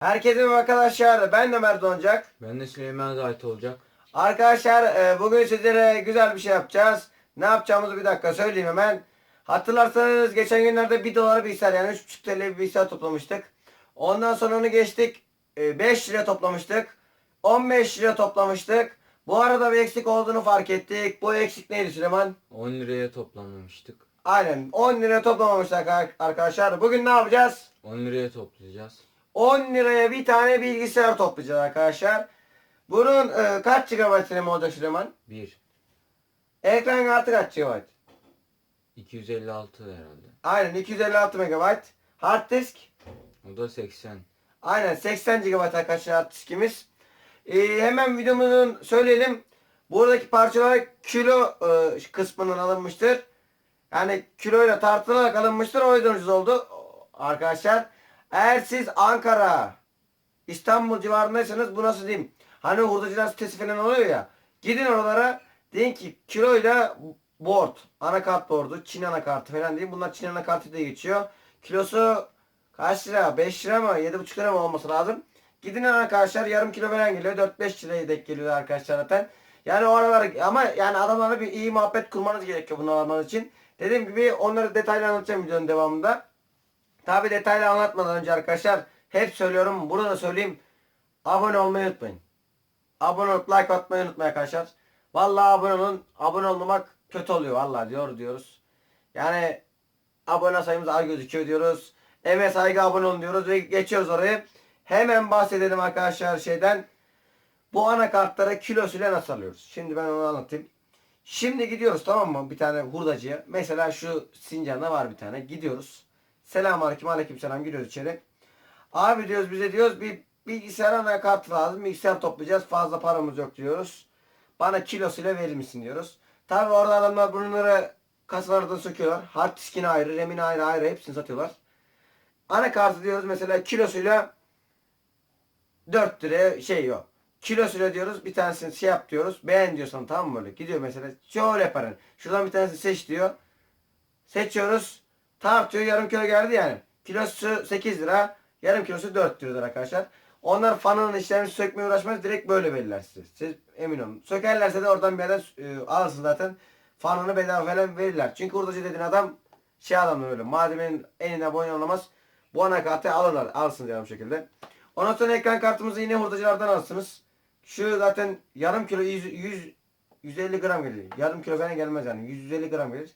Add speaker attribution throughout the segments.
Speaker 1: Herkese merhaba arkadaşlar. Ben Ömer Doncak.
Speaker 2: Ben de Süleyman Zahit olacak.
Speaker 1: Arkadaşlar e, bugün sizlere güzel bir şey yapacağız. Ne yapacağımızı bir dakika söyleyeyim hemen. Hatırlarsanız geçen günlerde 1 dolara bilgisayar yani 3.5 TL bir bilgisayar toplamıştık. Ondan sonra onu geçtik. e, 5 lira toplamıştık. 15 lira toplamıştık. Bu arada bir eksik olduğunu fark ettik. Bu eksik neydi Süleyman?
Speaker 2: 10 liraya toplanmıştık.
Speaker 1: Aynen 10 lira toplamamıştık ar- arkadaşlar. Bugün ne yapacağız?
Speaker 2: 10 liraya toplayacağız.
Speaker 1: 10 liraya bir tane bilgisayar toplayacağız arkadaşlar. Bunun e, kaç GB RAM olacak Süleyman?
Speaker 2: 1.
Speaker 1: Ekran kartı kaç GB?
Speaker 2: 256 herhalde.
Speaker 1: Aynen 256 MB. Hard disk?
Speaker 2: O da 80.
Speaker 1: Aynen 80 GB arkadaşlar hard diskimiz. E, hemen videomuzun söyleyelim. Buradaki parçalar kilo e, kısmından alınmıştır. Yani kiloyla tartılarak alınmıştır. O yüzden ucuz oldu arkadaşlar. Eğer siz Ankara, İstanbul civarındaysanız bu nasıl diyeyim? Hani hurdacılar sitesi falan oluyor ya. Gidin oralara deyin ki kiloyla board, anakart boardu, Çin anakartı falan diyeyim. Bunlar Çin anakartı diye geçiyor. Kilosu kaç lira? 5 lira mı? 7,5 lira mı olması lazım? Gidin arkadaşlar yarım kilo falan geliyor. 4-5 liraya denk geliyor arkadaşlar zaten. Yani o aralar ama yani adamlarla bir iyi muhabbet kurmanız gerekiyor bunu almanız için. Dediğim gibi onları detaylı anlatacağım videonun devamında. Tabi detaylı anlatmadan önce arkadaşlar hep söylüyorum burada da söyleyeyim. Abone olmayı unutmayın. Abone olup like atmayı unutmayın arkadaşlar. Vallahi abone olun. Abone olmamak kötü oluyor vallahi diyor diyoruz. Yani abone sayımız az gözüküyor diyoruz. Eve saygı abone olun diyoruz ve geçiyoruz oraya. Hemen bahsedelim arkadaşlar şeyden. Bu anakartlara kilosuyla nasıl alıyoruz? Şimdi ben onu anlatayım. Şimdi gidiyoruz tamam mı bir tane hurdacıya. Mesela şu Sincan'da var bir tane. Gidiyoruz. Selam aleyküm aleyküm selam giriyoruz içeri. Abi diyoruz bize diyoruz bir bilgisayar anakartı lazım. Bilgisayar toplayacağız. Fazla paramız yok diyoruz. Bana kilosuyla verir misin diyoruz. Tabi orada adamlar bunları kasalardan söküyorlar. Hard diskini ayrı, RAM'ini ayrı ayrı hepsini satıyorlar. Anakartı diyoruz mesela kilosuyla 4 liraya şey yok. Kilosuyla diyoruz bir tanesini şey yap diyoruz. Beğen diyorsan tamam mı böyle. Gidiyor mesela şöyle yaparın. Şuradan bir tanesini seç diyor. Seçiyoruz. Tartıyor yarım kilo geldi yani. Kilosu 8 lira. Yarım kilosu 4 liradır arkadaşlar. Onlar fanının işlerini sökmeye uğraşmaz. Direkt böyle verirler size. Siz emin olun. Sökerlerse de oradan bir yerden e, alırsın zaten. Fanını bedava falan verirler. Çünkü hurdacı dediğin adam şey adam öyle. Malzemenin enine boyun anlamaz. Bu anakartı alırlar. Alsın diye bu şekilde. Ondan sonra ekran kartımızı yine hurdacılardan alırsınız. Şu zaten yarım kilo 100, 100 150 gram gelir. Yarım kilo falan gelmez yani. 150 gram gelir.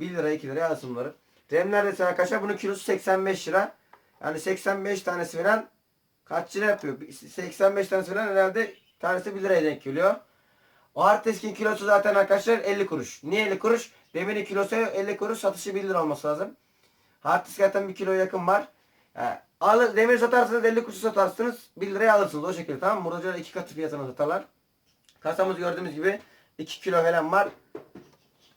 Speaker 1: 1 lira 2 liraya alırsın bunları. Remler de sana arkadaşlar bunun kilosu 85 lira. Yani 85 tanesi falan kaç lira yapıyor? 85 tanesi falan herhalde tanesi 1 liraya denk geliyor. O hard kilosu zaten arkadaşlar 50 kuruş. Niye 50 kuruş? Demirin kilosu 50 kuruş satışı 1 lira olması lazım. Hard zaten 1 kiloya yakın var. Yani alır, demir satarsanız 50 kuruş satarsınız 1 liraya alırsınız o şekilde tamam mı? Buradakiler iki katı fiyatına satarlar. Kasamız gördüğümüz gibi 2 kilo falan var.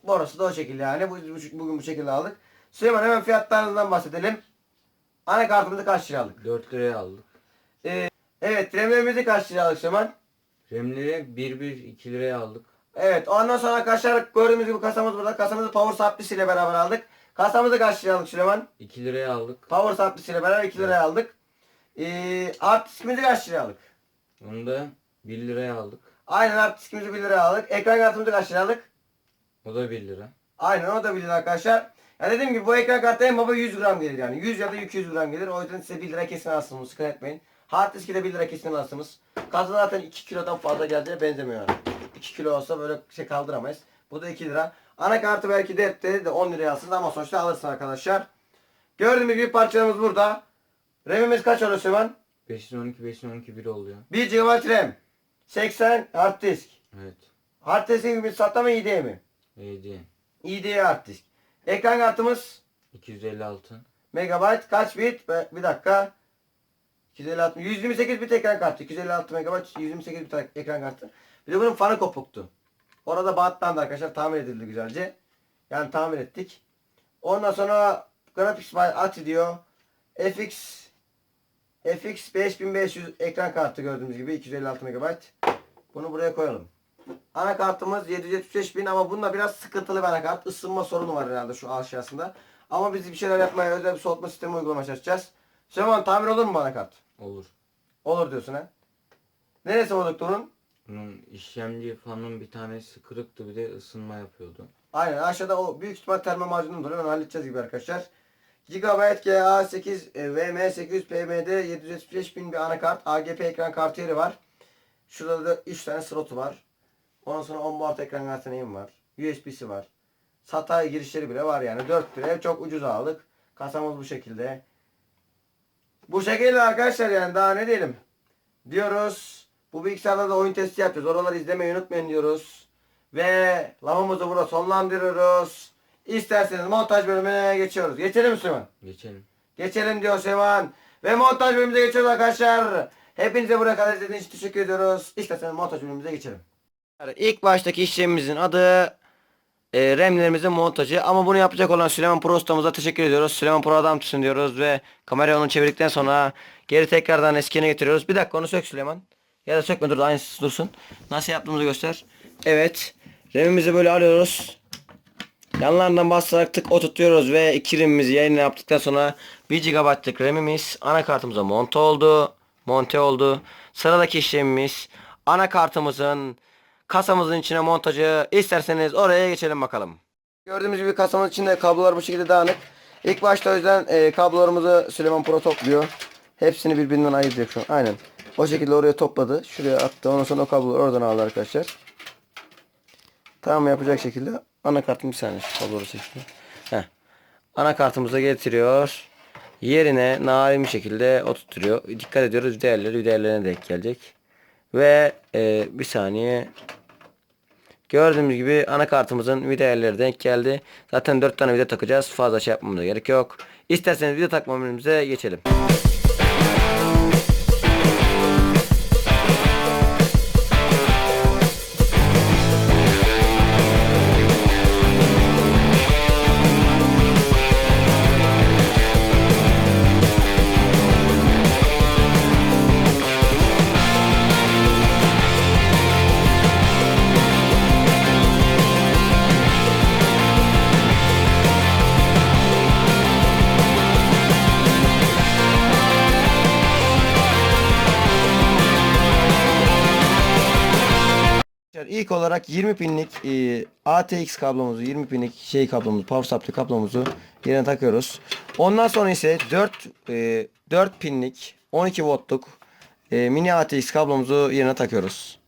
Speaker 1: Burası da o şekilde yani. Bu, bu- bugün bu şekilde aldık. Süleyman hemen fiyatlarından bahsedelim. Anakartımızı kaç lira aldık?
Speaker 2: 4 liraya aldık.
Speaker 1: Evet RAM'lerimizi kaç lira aldık Süleyman?
Speaker 2: Remleri 1-1-2 liraya aldık.
Speaker 1: Evet ondan sonra arkadaşlar gördüğümüz gibi kasamız burada. Kasamızı Power Supply ile beraber aldık. Kasamızı kaç lira aldık Süleyman?
Speaker 2: 2 liraya aldık.
Speaker 1: Power Supply ile beraber 2 liraya aldık. Ee, hard diskimizi kaç liraya aldık?
Speaker 2: Onu da 1 liraya aldık.
Speaker 1: Aynen hard diskimizi 1 liraya aldık. Ekran kartımızı kaç liraya aldık?
Speaker 2: O da 1 lira.
Speaker 1: Aynen o da 1 lira arkadaşlar. Ya dediğim gibi bu ekran kartı en baba 100 gram gelir yani. 100 ya da 200 gram gelir. O yüzden size 1 lira kesin alırsınız. Sıkıntı etmeyin. Hard diski de 1 lira kesin alırsınız. Kasa zaten 2 kilodan fazla geldiğine benzemiyor yani. 2 kilo olsa böyle şey kaldıramayız. Bu da 2 lira. Anakartı belki de, de, de 10 liraya alsın ama sonuçta alırsın arkadaşlar. Gördüğünüz gibi parçalarımız burada. RAM'imiz kaç oluyor Süleyman?
Speaker 2: 512 512 1 oluyor.
Speaker 1: 1 GB RAM. 80 hard disk.
Speaker 2: Evet.
Speaker 1: Hard diskin gibi SATA mı IDE mi?
Speaker 2: 7.
Speaker 1: IDE hard disk. Ekran kartımız
Speaker 2: 256.
Speaker 1: Megabyte kaç bit? Bir dakika. 256 128 bit ekran kartı. 256 megabayt 128 bit ekran kartı. Bir de bunun fanı kopuktu. Orada bantlandı arkadaşlar. Tamir edildi güzelce. Yani tamir ettik. Ondan sonra Graphics by Ati diyor. FX FX 5500 ekran kartı gördüğünüz gibi 256 megabayt. Bunu buraya koyalım. Anakartımız 775 bin ama bunda biraz sıkıntılı bir anakart. Isınma sorunu var herhalde şu aşağısında. Ama biz bir şeyler yapmaya özel bir soğutma sistemi uygulamaya çalışacağız. Süleyman tamir olur mu bu anakart?
Speaker 2: Olur.
Speaker 1: Olur diyorsun ha. Neresi bozuktu onun?
Speaker 2: Bunun işlemci fanının bir tanesi kırıktı bir de ısınma yapıyordu.
Speaker 1: Aynen aşağıda o büyük ihtimal termo macunu duruyor. Onu halledeceğiz gibi arkadaşlar. Gigabyte GA8 e, VM800 PMD 775 bin bir anakart. AGP ekran kartı yeri var. Şurada da 3 tane slotu var. Ondan sonra onboard ekran kartı neyim var. USB'si var. SATA girişleri bile var yani. 4 liraya çok ucuz aldık. Kasamız bu şekilde. Bu şekilde arkadaşlar yani daha ne diyelim. Diyoruz. Bu bilgisayarda da oyun testi yapacağız. Oraları izlemeyi unutmayın diyoruz. Ve lavamızı burada sonlandırıyoruz. İsterseniz montaj bölümüne geçiyoruz. Geçelim mi Süleyman?
Speaker 2: Geçelim.
Speaker 1: Geçelim diyor Süleyman. Ve montaj bölümümüze geçiyoruz arkadaşlar. Hepinize buraya kadar izlediğiniz için teşekkür ediyoruz. İsterseniz montaj bölümümüze geçelim. İlk baştaki işlemimizin adı e, RAM'lerimizin montajı. Ama bunu yapacak olan Süleyman Pro ustamıza teşekkür ediyoruz. Süleyman Pro adamsın diyoruz ve kamerayı onu çevirdikten sonra geri tekrardan eskine getiriyoruz. Bir dakika onu sök Süleyman. Ya da sökme dur aynısı dursun. Nasıl yaptığımızı göster. Evet. RAM'imizi böyle alıyoruz. Yanlarından basarak tık oturtuyoruz ve iki RAM'imizi yayına yaptıktan sonra 1 GB'lık RAM'imiz anakartımıza monte oldu. Monte oldu. Sıradaki işlemimiz anakartımızın kasamızın içine montajı. İsterseniz oraya geçelim bakalım. Gördüğümüz gibi kasamız içinde kablolar bu şekilde dağınık. İlk başta o yüzden e, kablolarımızı Süleyman Pro topluyor. Hepsini birbirinden ayıracak şu an. Aynen. O şekilde oraya topladı. Şuraya attı. Ondan sonra o kabloları oradan aldı arkadaşlar. Tamam yapacak şekilde anakartım bir saniye kabloları çekiyor. Heh. Anakartımıza getiriyor. Yerine narin bir şekilde oturtuyor. Dikkat ediyoruz değerleri değerlerine denk gelecek. Ve e, bir saniye Gördüğümüz gibi anakartımızın vida yerleri denk geldi. Zaten 4 tane vida takacağız. Fazla şey yapmamıza gerek yok. İsterseniz vida takma bölümümüze geçelim. İlk olarak 20 pinlik e, ATX kablomuzu, 20 pinlik şey kablomuzu, power supply kablomuzu yerine takıyoruz. Ondan sonra ise 4 e, 4 pinlik 12 voltluk e, mini ATX kablomuzu yerine takıyoruz.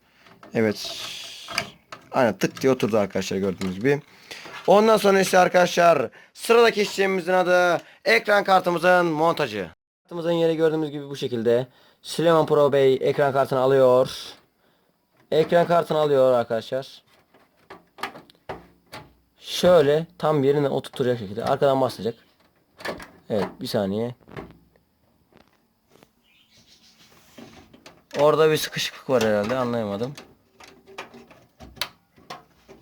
Speaker 1: Evet. Aynen tık diye oturdu arkadaşlar gördüğünüz gibi. Ondan sonra ise arkadaşlar sıradaki işlemimizin adı ekran kartımızın montajı. Kartımızın yeri gördüğümüz gibi bu şekilde. Süleyman Pro Bey ekran kartını alıyor. Ekran kartını alıyor arkadaşlar. Şöyle tam yerine oturtacak şekilde arkadan basacak. Evet bir saniye. Orada bir sıkışıklık var herhalde anlayamadım.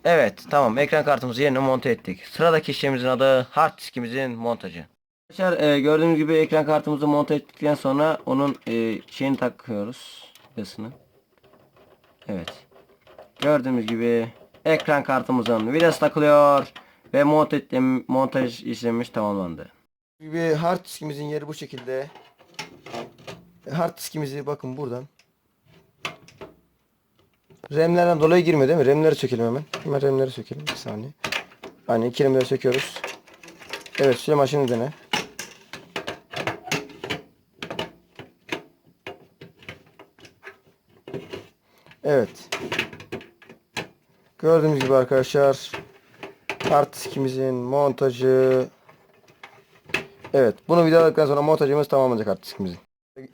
Speaker 1: Evet tamam ekran kartımızı yerine monte ettik. Sıradaki işlemimizin adı hard diskimizin montajı. Arkadaşlar e, gördüğünüz gibi ekran kartımızı monte ettikten sonra onun e, şeyini takıyoruz. Vidasını. Evet. Gördüğümüz gibi ekran kartımızın vidası takılıyor ve ettiğim montaj işlemimiz tamamlandı. Gibi hard diskimizin yeri bu şekilde. Hard diskimizi bakın buradan. RAM'lerden dolayı girmiyor değil mi? RAM'leri sökelim hemen. Hemen RAM'leri sökelim. Bir saniye. Hani iki RAM'leri söküyoruz. Evet Süleyman şimdi dene. Evet. Gördüğünüz gibi arkadaşlar hard diskimizin montajı Evet bunu vidaladıktan sonra montajımız tamamlanacak hard diskimizin.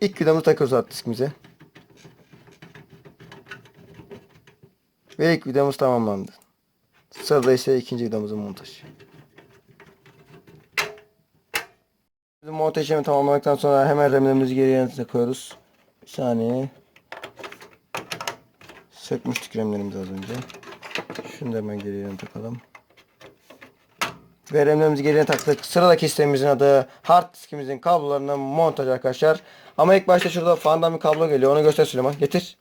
Speaker 1: İlk vidamızı takıyoruz hard diskimize. Ve ilk vidamız tamamlandı. Sırada ise ikinci vidamızın montajı. Montaj işlemi tamamladıktan sonra hemen remlerimizi geriye takıyoruz. Bir saniye. Sökmüştük remlerimizi az önce. Şunu da hemen geriye takalım. Ve remlerimizi geriye taktık. Sıradaki sistemimizin adı hard diskimizin kablolarının montaj arkadaşlar. Ama ilk başta şurada fandan bir kablo geliyor. Onu göster Süleyman. Getir.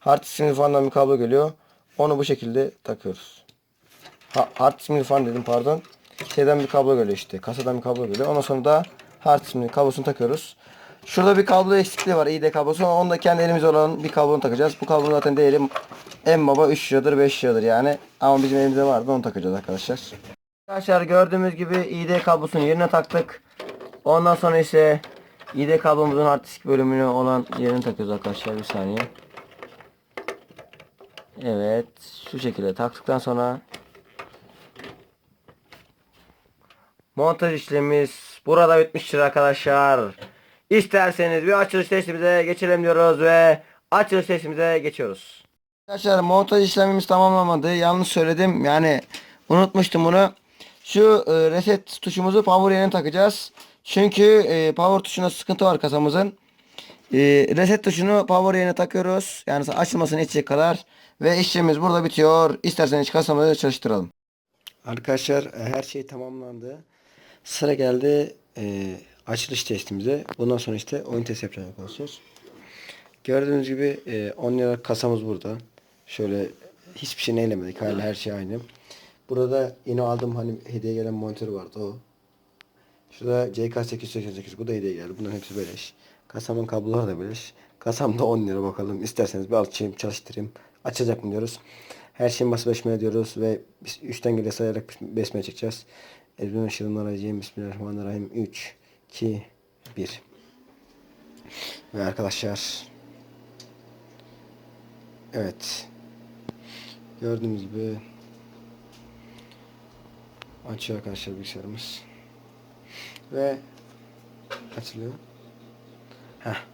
Speaker 1: Hard diskimizin fandan bir kablo geliyor. Onu bu şekilde takıyoruz. Ha, hard diskimizin fan dedim pardon. Şeyden bir kablo geliyor işte. Kasadan bir kablo geliyor. Ondan sonra da hard diskimizin kablosunu takıyoruz. Şurada bir kablo eksikliği var. İğde kablosu. Onu da kendi elimizde olan bir kablonu takacağız. Bu kablonun zaten değeri en baba 3 liradır 5 liradır yani. Ama bizim elimizde vardı onu takacağız arkadaşlar. Arkadaşlar gördüğümüz gibi İD kablosunu yerine taktık. Ondan sonra ise İD kablomuzun hard disk bölümünü olan yerini takıyoruz arkadaşlar. Bir saniye. Evet. Şu şekilde taktıktan sonra montaj işlemimiz burada bitmiştir arkadaşlar. İsterseniz bir açılış testimize geçelim diyoruz ve açılış testimize geçiyoruz. Arkadaşlar montaj işlemimiz tamamlamadı. Yanlış söyledim. Yani unutmuştum bunu. Şu e, reset tuşumuzu power yerine takacağız. Çünkü e, power tuşunda sıkıntı var kasamızın. E, reset tuşunu power yerine takıyoruz. Yani açılmasını içecek kadar. Ve işlemimiz burada bitiyor. İsterseniz kasamızı çalıştıralım. Arkadaşlar her şey tamamlandı. Sıra geldi e, açılış testimize. Bundan sonra işte oyun test yapacağız arkadaşlar. Gördüğünüz gibi e, 10 lira kasamız burada. Şöyle hiçbir şey eylemedik. Hala her şey aynı. Burada da yine aldığım hani hediye gelen monitör vardı o. Şurada CK888 bu da hediye geldi. Bunların hepsi beleş. Kasamın kabloları da beleş. Kasamda 10 lira bakalım. İsterseniz bir açayım çalıştırayım. Açacak mı diyoruz. Her şeyin bası besmele diyoruz ve biz 3'ten geriye sayarak besmele çekeceğiz. Elbette Şırınlaracıyım. Bismillahirrahmanirrahim. 3, 2, 1. Ve arkadaşlar Evet. Gördüğünüz gibi açıyor arkadaşlar bilgisayarımız. Ve açılıyor. Heh.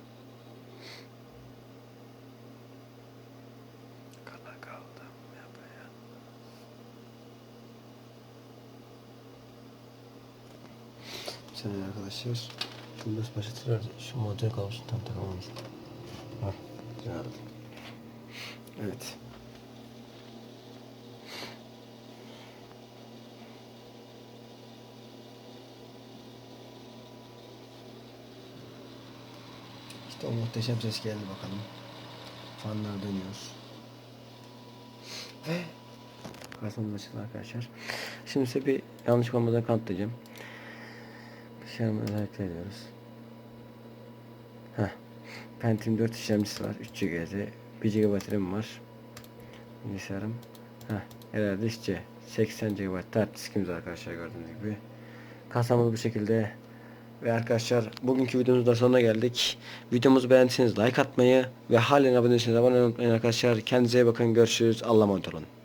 Speaker 1: Saniye arkadaşlar. Şunu nasıl başlatırlar? Şu monitör kalmıştı tam takamamıştım. Bak. Güzel. Evet. İşte o muhteşem ses geldi bakalım. Fanlar dönüyor. Ve açıldı arkadaşlar. Şimdi size bir yanlış olmadan kanıtlayacağım. Bilgisayarımı özellikle ediyoruz. Heh. Pentium 4 işlemcisi var. 3 GHz. 1 GB RAM var. Bilgisayarım. Heh. Herhalde işte 80 GB hard diskimiz arkadaşlar gördüğünüz gibi. Kasamız bu şekilde. Ve arkadaşlar bugünkü videomuzun da sonuna geldik. Videomuzu beğendiyseniz like atmayı ve halen abone değilseniz abone olmayı unutmayın arkadaşlar. Kendinize iyi bakın. Görüşürüz. Allah'a emanet olun.